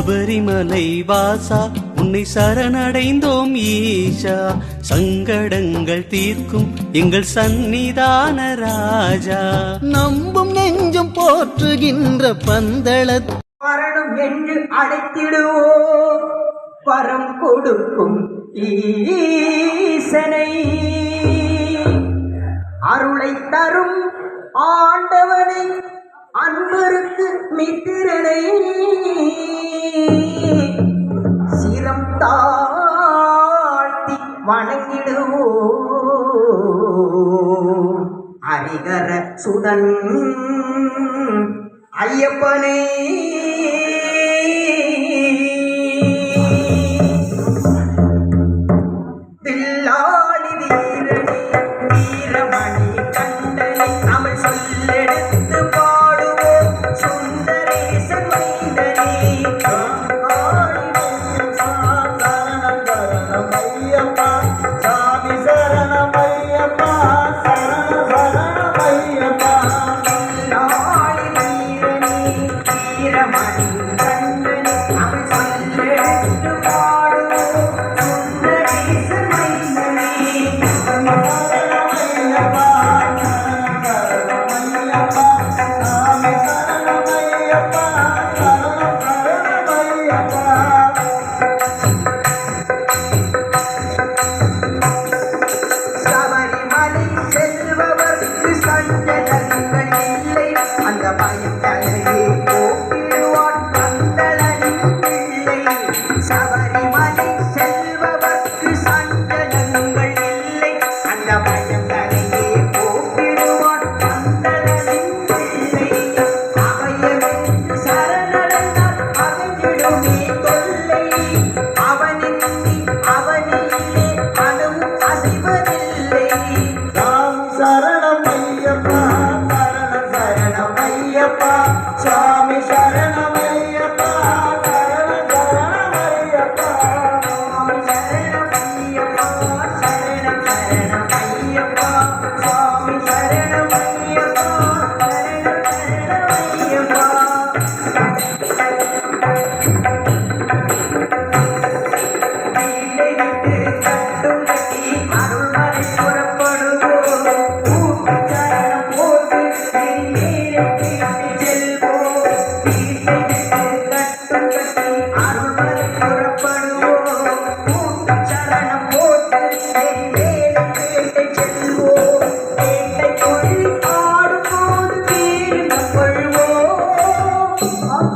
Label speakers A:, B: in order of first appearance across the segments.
A: சபரிமலை வாசா உன்னை சரணடைந்தோம் ஈஷா. சங்கடங்கள் தீர்க்கும் எங்கள் சந்நிதான ராஜா.
B: நம்பும் நெஞ்சம் போற்றுகின்ற பந்தள
C: வரணும் என்று அழைத்திடுவோ வரம் கொடுக்கும் ஈசனை. அருளை தரும் ஆண்டவனை. அன்பருக்கு மித்திரனை சிரம் தாழ்த்தி வணங்கிடுவோம். ஹரிகர சுடன் ஐயப்பனை.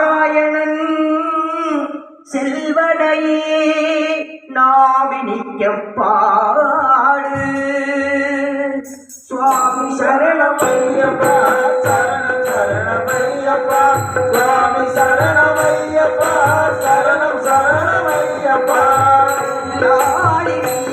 B: நாராயணன் செல்வடையே நாவினிக்கம் பாடு. சுவாமி சரணமையப்பா சரண சரணமையப்பா
C: சுவாமி சரணமையப்பா சரணம் சரணமையப்பா நாளினி